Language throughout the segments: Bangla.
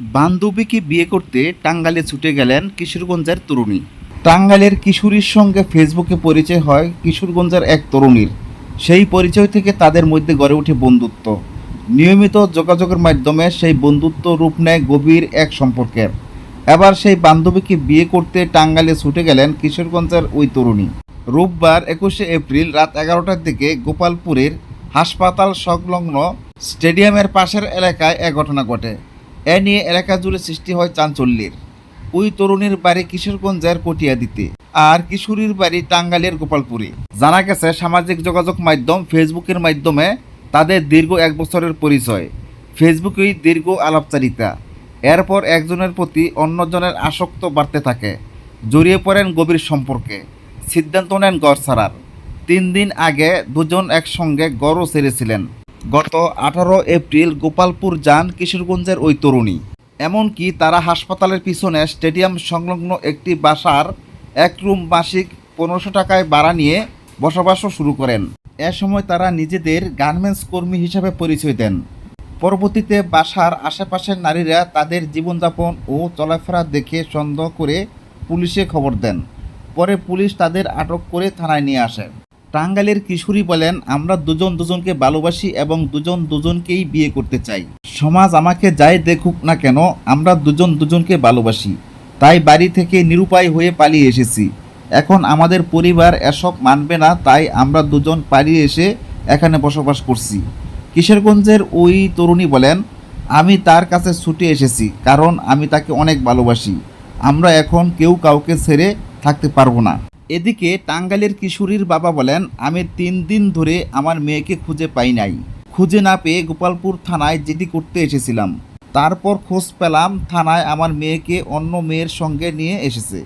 বান্ধবীকে বিয়ে করতে টাঙ্গালে ছুটে গেলেন কিশোরগঞ্জের তরুণী। টাঙ্গাইলের কিশোরীর সঙ্গে ফেসবুকে পরিচয় হয় কিশোরগঞ্জের এক তরুণীর। সেই পরিচয় থেকে তাদের মধ্যে গড়ে ওঠে বন্ধুত্ব। নিয়মিত যোগাযোগের মাধ্যমে সেই বন্ধুত্ব রূপ নেয় গভীর এক সম্পর্কের। এবার সেই বান্ধবীকে বিয়ে করতে টাঙ্গালে ছুটে গেলেন কিশোরগঞ্জের ওই তরুণী। রোববার একুশে এপ্রিল রাত এগারোটার দিকে গোপালপুরের হাসপাতাল সংলগ্ন স্টেডিয়ামের পাশের এলাকায় এ ঘটনা ঘটে। এ নিয়ে এলাকা জুড়ে সৃষ্টি হয় চাঞ্চল্যের। ওই তরুণীর বাড়ি কিশোরগঞ্জের কটিয়াদিতে আর কিশোরীর বাড়ি টাঙ্গাইলের গোপালপুরে। জানা গেছে, সামাজিক যোগাযোগ মাধ্যম ফেসবুকের মাধ্যমে তাদের দীর্ঘ এক বছরের পরিচয়। ফেসবুকেই দীর্ঘ আলাপচারিতা। এরপর একজনের প্রতি অন্যজনের আসক্ত বাড়তে থাকে। জড়িয়ে পড়েন গভীর সম্পর্কে। সিদ্ধান্ত নেন গড় ছাড়ার। তিন দিন আগে দুজন একসঙ্গে গড়ও ছেড়েছিলেন গত আঠারো এপ্রিল গোপালপুর যান কিশোরগঞ্জের ওই তরুণী। এমনকি তারা হাসপাতালের পিছনে স্টেডিয়াম সংলগ্ন একটি বাসার এক রুম মাসিক পনেরোশো টাকায় ভাড়া নিয়ে বসবাসও শুরু করেন। এ সময় তারা নিজেদের গার্মেন্টস কর্মী হিসাবে পরিচয় দেন। পরবর্তীতে বাসার আশেপাশের নারীরা তাদের জীবনযাপন ও চলাফেরা দেখে সন্দেহ করে পুলিশে খবর দেন। পরে পুলিশ তাদের আটক করে থানায় নিয়ে আসে। টাঙ্গাইলের কিশোরী বলেন, আমরা দুজন দুজনকে ভালোবাসি এবং দুজন দুজনকেই বিয়ে করতে চাই। সমাজ আমাকে যাই দেখুক না কেন, আমরা দুজন দুজনকে ভালোবাসি। তাই বাড়ি থেকে নিরুপায় হয়ে পালিয়ে এসেছি। এখন আমাদের পরিবার এসব মানবে না, তাই আমরা দুজন পালিয়ে এসে এখানে বসবাস করছি। কিশোরগঞ্জের ওই তরুণী বলেন, আমি তার কাছে ছুটে এসেছি, কারণ আমি তাকে অনেক ভালোবাসি। আমরা এখন কেউ কাউকে ছেড়ে থাকতে পারব না। এদিকে টাঙ্গাইলের কিশোরীর বাবা বলেন, আমি তিন দিন ধরে আমার মেয়েকে খুঁজে পাই নাই। খুঁজে না পেয়ে গোপালপুর থানায় জিডি করতে এসেছিলাম। তারপর খোঁজ পেলাম থানায় আমার মেয়েকে অন্য মেয়ের সঙ্গে নিয়ে এসেছে।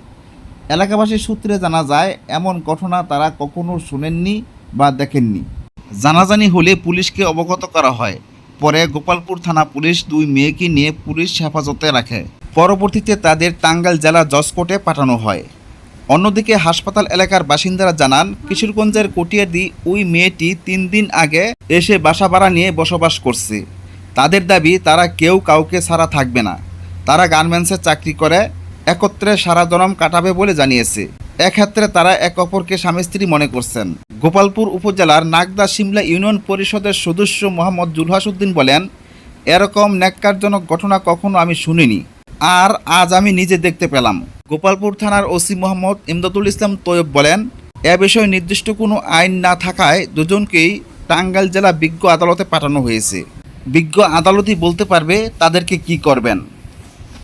এলাকাবাসীর সূত্রে জানা যায়, এমন ঘটনা তারা কখনো শুনেননি বা দেখেননি। জানাজানি হলে পুলিশকে অবগত করা হয়। পরে গোপালপুর থানা পুলিশ দুই মেয়েকে নিয়ে পুলিশ হেফাজতে রাখে। পরবর্তীতে তাদের টাঙ্গাইল জেলা জজ কোর্টে পাঠানো হয়। অন্যদিকে হাসপাতাল এলাকার বাসিন্দারা জানান, কিশোরগঞ্জের কটিয়াদি ওই মেয়েটি তিন দিন আগে এসে বাসা ভাড়া নিয়ে বসবাস করছে। তাদের দাবি, তারা কেউ কাউকে ছাড়া থাকবে না। তারা গার্মেন্টসে চাকরি করে, একত্রে সারা জনম কাটাবে বলে জানিয়েছে। এক্ষেত্রে তারা এক অপরকে স্বামী স্ত্রী মনে করছেন। গোপালপুর উপজেলার নাগদা সিমলা ইউনিয়ন পরিষদের সদস্য মোহাম্মদ জুলহাসুদ্দিন বলেন, এরকম ন্যাক্কারজনক ঘটনা কখনো আমি শুনিনি। আর আজ আমি নিজে দেখতে পেলাম। গোপালপুর থানার ওসি মোহাম্মদ ইমদাদুল ইসলাম তৈয়ব বলেন, এ বিষয়ে নির্দিষ্ট কোনো আইন না থাকায় দুজনকেই টাঙ্গাইল জেলা বিজ্ঞ আদালতে পাঠানো হয়েছে। বিজ্ঞ আদালতই বলতে পারবে তাদেরকে কি করবেন।